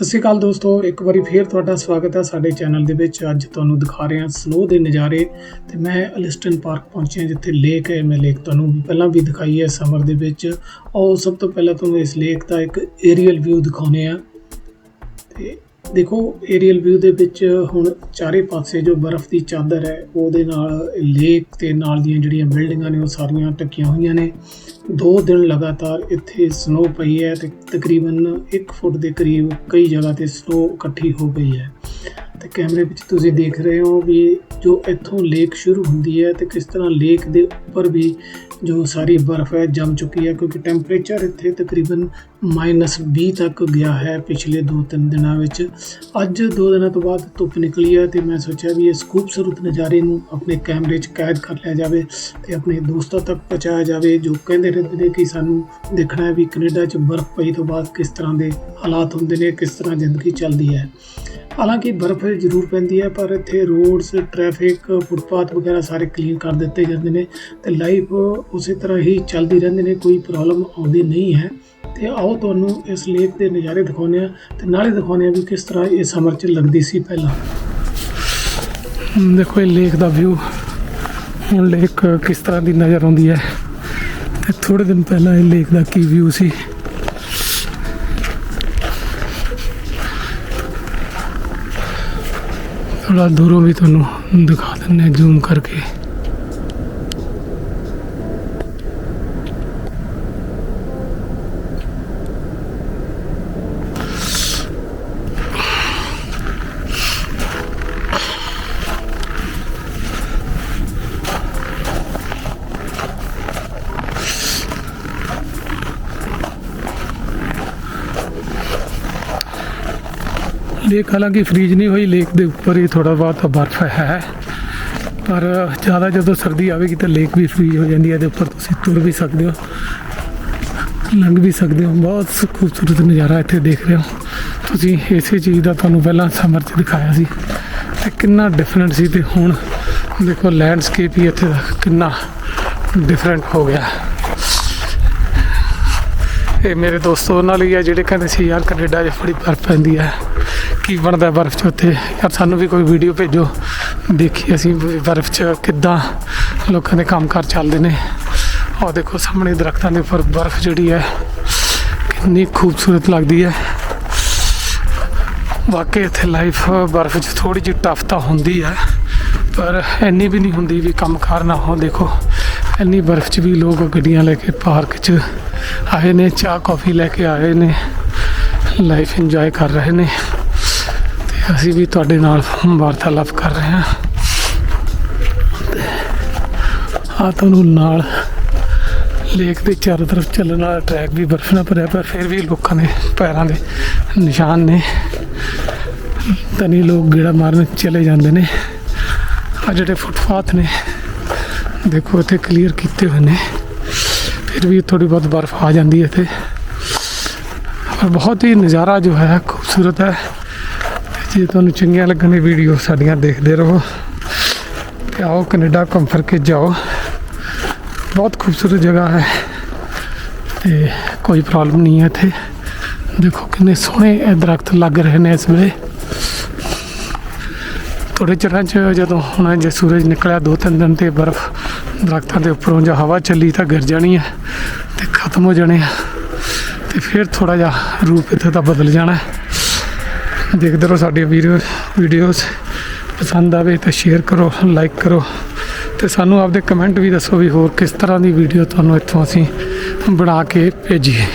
ਸਤਿ ਸ਼੍ਰੀ ਅਕਾਲ ਦੋਸਤੋ, ਇੱਕ ਵਾਰੀ ਫੇਰ ਤੁਹਾਡਾ ਸਵਾਗਤ ਹੈ ਸਾਡੇ ਚੈਨਲ ਦੇ ਵਿੱਚ। ਅੱਜ ਤੁਹਾਨੂੰ ਦਿਖਾ ਰਹੇ ਹਾਂ ਸਨੋ ਦੇ ਨਜ਼ਾਰੇ ਤੇ ਮੈਂ ਅਲਿਸਟਨ ਪਾਰਕ ਪਹੁੰਚਿਆ ਜਿੱਥੇ ਲੇਕ ਹੈ। ਮੈਂ ਲੇਕ ਤੁਹਾਨੂੰ ਪਹਿਲਾਂ ਵੀ ਦਿਖਾਈ ਹੈ ਸਮਰ ਦੇ ਵਿੱਚ। ਔਰ ਸਭ ਤੋਂ ਪਹਿਲਾਂ ਤੁਹਾਨੂੰ ਇਸ ਲੇਕ ਦਾ ਇੱਕ ਏਰੀਅਲ ਵਿਊ ਦਿਖਾਉਨੇ ਆ ਤੇ ਦੇਖੋ ਏਰੀਅਲ ਵਿਊ ਦੇ ਵਿੱਚ ਹੁਣ ਚਾਰੇ ਪਾਸੇ ਜੋ ਬਰਫ਼ ਦੀ ਚਾਦਰ ਹੈ, ਉਹਦੇ ਨਾਲ ਲੇਕ ਤੇ ਨਾਲ ਦੀਆਂ ਜਿਹੜੀਆਂ ਬਿਲਡਿੰਗਾਂ ਨੇ, ਉਹ ਸਾਰੀਆਂ ਢੱਕੀਆਂ ਹੋਈਆਂ ਨੇ। ਦੋ ਦਿਨ ਲਗਾਤਾਰ ਇੱਥੇ ਸਨੋ ਪਈ ਹੈ ਤੇ ਤਕਰੀਬਨ 1 ਫੁੱਟ ਦੇ ਕਰੀਬ ਕਈ ਜਗ੍ਹਾ ਤੇ ਸਨੋ ਇਕੱਠੀ ਹੋ ਗਈ ਹੈ। ਤੇ ਕੈਮਰੇ ਵਿੱਚ ਤੁਸੀਂ ਦੇਖ ਰਹੇ ਹੋ ਵੀ ਜੋ ਇੱਥੋਂ ਲੇਕ ਸ਼ੁਰੂ ਹੁੰਦੀ ਹੈ ਤੇ ਕਿਸ ਤਰ੍ਹਾਂ ਲੇਕ ਦੇ ਉੱਪਰ ਵੀ ਜੋ ਸਾਰੀ ਬਰਫ਼ ਹੈ, ਜੰਮ ਚੁੱਕੀ ਹੈ ਕਿਉਂਕਿ ਟੈਂਪਰੇਚਰ ਇੱਥੇ ਤਕਰੀਬਨ -20 ਤੱਕ ਗਿਆ ਹੈ ਪਿਛਲੇ 2-3 ਦਿਨਾਂ ਵਿੱਚ। ਅੱਜ ਦੋ ਦਿਨਾਂ ਤੋਂ ਬਾਅਦ ਧੁੱਪ ਨਿਕਲੀ ਹੈ ਤੇ ਮੈਂ ਸੋਚਿਆ ਵੀ ਇਸ ਖੂਬਸੂਰਤ ਨਜ਼ਾਰੇ ਨੂੰ ਆਪਣੇ ਕੈਮਰੇ 'ਚ ਕੈਦ ਕਰ ਲਿਆ ਜਾਵੇ ਤੇ ਆਪਣੇ ਦੋਸਤਾਂ ਤੱਕ ਪਹੁੰਚਾਇਆ ਜਾਵੇ ਜੋ ਕਹਿੰਦੇ ਰਹਿੰਦੇ ਨੇ ਕਿ ਸਾਨੂੰ ਦੇਖਣਾ ਹੈ ਵੀ ਕੈਨੇਡਾ 'ਚ ਬਰਫ਼ ਪਈ ਤੋਂ ਬਾਅਦ ਕਿਸ ਤਰ੍ਹਾਂ ਦੇ ਹਾਲਾਤ ਹੁੰਦੇ ਨੇ, ਕਿਸ ਤਰ੍ਹਾਂ ਜ਼ਿੰਦਗੀ ਚੱਲਦੀ ਹੈ। ਹਾਲਾਂਕਿ ਬਰਫ਼ ਜ਼ਰੂਰ ਪੈਂਦੀ ਹੈ, ਪਰ ਇੱਥੇ ਰੋਡਸ, ਟ੍ਰੈਫਿਕ, ਫੁੱਟਪਾਥ ਵਗੈਰਾ ਸਾਰੇ ਕਲੀਨ ਕਰ ਦਿੱਤੇ ਜਾਂਦੇ ਨੇ ਤੇ ਲਾਈਫ ਉਸੇ ਤਰ੍ਹਾਂ ਹੀ ਚੱਲਦੀ ਰਹਿੰਦੀ ਨੇ, ਕੋਈ ਪ੍ਰੋਬਲਮ ਆਉਂਦੀ ਨਹੀਂ ਹੈ। ਤੇ ਆਓ ਤੁਹਾਨੂੰ ਇਸ ਲੇਕ ਦੇ ਨਜ਼ਾਰੇ ਦਿਖਾਉਂਦੇ ਆ ਤੇ ਨਾਲੇ ਦਿਖਾਉਂਦੇ ਆ ਵੀ ਕਿਸ ਤਰ੍ਹਾਂ ਇਹ ਸਮਰ 'ਚ ਲੱਗਦੀ ਸੀ ਪਹਿਲਾਂ। ਦੇਖੋ ਇਹ ਲੇਕ ਦਾ ਵਿਊ ਹੁਣ ਲੇਕ ਕਿਸ ਤਰ੍ਹਾਂ ਦੀ ਨਜ਼ਰ ਆਉਂਦੀ ਹੈ। ਤੇ ਥੋੜੇ ਦਿਨ ਪਹਿਲਾਂ ਇਹ ਲੇਕ ਦਾ ਕੀ ਵਿਊ ਸੀ? ਥੋੜਾ ਦੂਰੋਂ ਵੀ ਤੁਹਾਨੂੰ ਦਿਖਾ ਦਿੰਨੇ ਜ਼ੂਮ ਕਰਕੇ। ਲੇਕ ਹਾਲਾਂਕਿ ਫ੍ਰੀਜ ਨਹੀਂ ਹੋਈ ਲੇਕ ਦੇ ਉੱਪਰ ਹੀ ਥੋੜਾ ਬਹੁਤ ਬਰਫ਼ ਹੈ। ਪਰ ਜ਼ਿਆਦਾ ਜਦੋਂ ਸਰਦੀ ਆਵੇਗੀ ਤਾਂ ਲੇਕ ਵੀ ਫ੍ਰੀਜ ਹੋ ਜਾਂਦੀ ਹੈ ਦੇ ਉੱਪਰ ਤੁਸੀਂ ਤੁਰ ਵੀ ਸਕਦੇ ਹੋ, ਲੰਘ ਵੀ ਸਕਦੇ ਹੋ। ਬਹੁਤ ਖੂਬਸੂਰਤ ਨਜ਼ਾਰਾ ਇੱਥੇ ਦੇਖ ਰਹੇ ਹੋ। ਤੁਸੀਂ ਇਸੇ ਚੀਜ਼ ਦਾ ਤੁਹਾਨੂੰ ਪਹਿਲਾਂ ਸਮਰ 'ਚ ਦਿਖਾਇਆ ਸੀ ਤੇ ਕਿੰਨਾ ਡਿਫਰੈਂਟ ਸੀ ਤੇ ਹੁਣ ਦੇਖੋ ਲੈਂਡਸਕੇਪ ਹੀ ਇੱਥੇ ਦਾ ਕਿੰਨਾ ਡਿਫਰੈਂਟ ਹੋ ਗਿਆ। ਇਹ ਮੇਰੇ ਦੋਸਤੋ ਉਹਨਾਂ ਲਈ ਆ ਜਿਹੜੇ ਕਹਿੰਦੇ ਸੀ, ਯਾਰ ਕੈਨੇਡਾ 'ਚ ਬੜੀ ਬਰਫ਼ ਪੈਂਦੀ ਹੈ। ਕੀ ਬਣਦਾ ਬਰਫ਼ 'ਚ ਉੱਥੇ? ਯਾਰ ਸਾਨੂੰ ਵੀ ਕੋਈ ਵੀਡੀਓ ਭੇਜੋ। ਦੇਖੀ ਅਸੀਂ ਵੀ ਬਰਫ਼ 'ਚ ਕਿੱਦਾਂ ਲੋਕਾਂ ਦੇ ਕੰਮਕਾਰ ਚੱਲਦੇ ਨੇ। ਉਹ ਦੇਖੋ ਸਾਹਮਣੇ ਦਰਖਤਾਂ ਦੇ ਉੱਪਰ ਬਰਫ਼ ਜਿਹੜੀ ਹੈ, ਕਿੰਨੀ ਖੂਬਸੂਰਤ ਲੱਗਦੀ ਹੈ। ਵਾਕਈ ਇੱਥੇ ਲਾਈਫ ਬਰਫ਼ 'ਚ ਥੋੜੀ ਜਿਹੀ ਟਫ ਤਾਂ ਹੁੰਦੀ ਹੈ, ਪਰ ਇੰਨੀ ਵੀ ਨਹੀਂ ਹੁੰਦੀ ਵੀ ਕੰਮਕਾਰ ਨਾ ਹੋ। ਦੇਖੋ, ਇੰਨੀ ਬਰਫ਼ 'ਚ ਵੀ ਲੋਕ ਗੱਡੀਆਂ ਲੈ ਕੇ ਪਾਰਕ 'ਚ ਆਏ ਨੇ, ਚਾਹ ਕਾਫੀ ਲੈ ਕੇ ਆਏ ਨੇ। ਲਾਈਫ ਇੰਜੋਏ ਕਰ ਰਹੇ ਨੇ। ਅਸੀਂ ਵੀ ਤੁਹਾਡੇ ਨਾਲ ਵਾਰਤਾਲਾਪ ਕਰ ਰਹੇ ਹਾਂ। ਆ ਤੁਹਾਨੂੰ ਨਾਲ ਲੇਕ ਦੇ ਚਾਰੋਂ ਤਰਫ ਚੱਲਣ ਵਾਲਾ ਟਰੈਕ ਵੀ ਬਰਫ਼ ਨਾਲ ਭਰਿਆ ਪਰ ਫਿਰ ਵੀ ਲੋਕਾਂ ਦੇ ਪੈਰਾਂ ਦੇ ਨਿਸ਼ਾਨ ਨੇ। ਤਨੀ ਲੋਕ ਗੇੜਾ ਮਾਰਨ ਚਲੇ ਜਾਂਦੇ ਨੇ। ਆ ਜਿਹੜੇ ਫੁੱਟਪਾਥ ਨੇ, ਦੇਖੋ ਇੱਥੇ ਕਲੀਅਰ ਕੀਤੇ ਹੋਏ ਨੇ। ਫਿਰ ਵੀ ਥੋੜੀ ਬਹੁਤ ਬਰਫ਼ ਆ ਜਾਂਦੀ ਹੈ ਇੱਥੇ। ਪਰ ਬਹੁਤ ਹੀ ਨਜ਼ਾਰਾ ਜੋ ਹੈ, ਖੂਬਸੂਰਤ ਹੈ। ਜੇ, ਤੁਹਾਨੂੰ ਚੰਗੀਆਂ ਲੱਗਣ ਦੀ ਵੀਡੀਓ ਸਾਡੀਆਂ ਦੇਖਦੇ ਰਹੋ। ਤੇ ਆਓ, ਕੈਨੇਡਾ ਘੁੰਮ ਫਿਰ ਕੇ ਜਾਓ। ਬਹੁਤ ਖੂਬਸੂਰਤ ਜਗ੍ਹਾ ਹੈ। ਤੇ ਕੋਈ ਪ੍ਰੋਬਲਮ ਨਹੀਂ ਹੈ ਇੱਥੇ। ਦੇਖੋ ਕਿੰਨੇ ਸੋਹਣੇ ਇਹ ਦਰਖਤ ਲੱਗ ਰਹੇ ਨੇ ਇਸ ਵੇਲੇ। ਥੋੜੇ ਚਿਰਾਂ 'ਚ ਜਦੋਂ ਹੁਣ ਜੇ ਸੂਰਜ ਨਿਕਲਿਆ, ਦੋ ਤਿੰਨ ਦਿਨ ਤੇ ਬਰਫ਼ ਦਰਖਤਾਂ ਦੇ ਉੱਪਰੋਂ ਜਾਂ ਹਵਾ ਚੱਲੀ ਤਾਂ ਗਿਰ ਜਾਣੀ ਹੈ ਤੇ ਖਤਮ ਹੋ ਜਾਣੇ ਆ। ਤੇ ਫਿਰ ਥੋੜਾ ਜਿਹਾ ਰੂਪ ਇੱਥੇ ਦਾ ਬਦਲ ਜਾਣਾ ਹੈ। ਦੇਖਦੇ ਰਹੋ ਸਾਡੀਆਂ ਵੀਡੀਓ ਵੀਡੀਓਜ਼ ਪਸੰਦ ਆਵੇ ਤਾਂ ਸ਼ੇਅਰ ਕਰੋ ਲਾਈਕ ਕਰੋ। ਤੇ ਸਾਨੂੰ ਆਪਦੇ ਕਮੈਂਟ ਵੀ ਦੱਸੋ ਵੀ ਹੋਰ ਕਿਸ ਤਰ੍ਹਾਂ ਦੀ ਵੀਡੀਓ ਤੁਹਾਨੂੰ ਇੱਥੋਂ ਅਸੀਂ ਬਣਾ ਕੇ ਭੇਜੀਏ।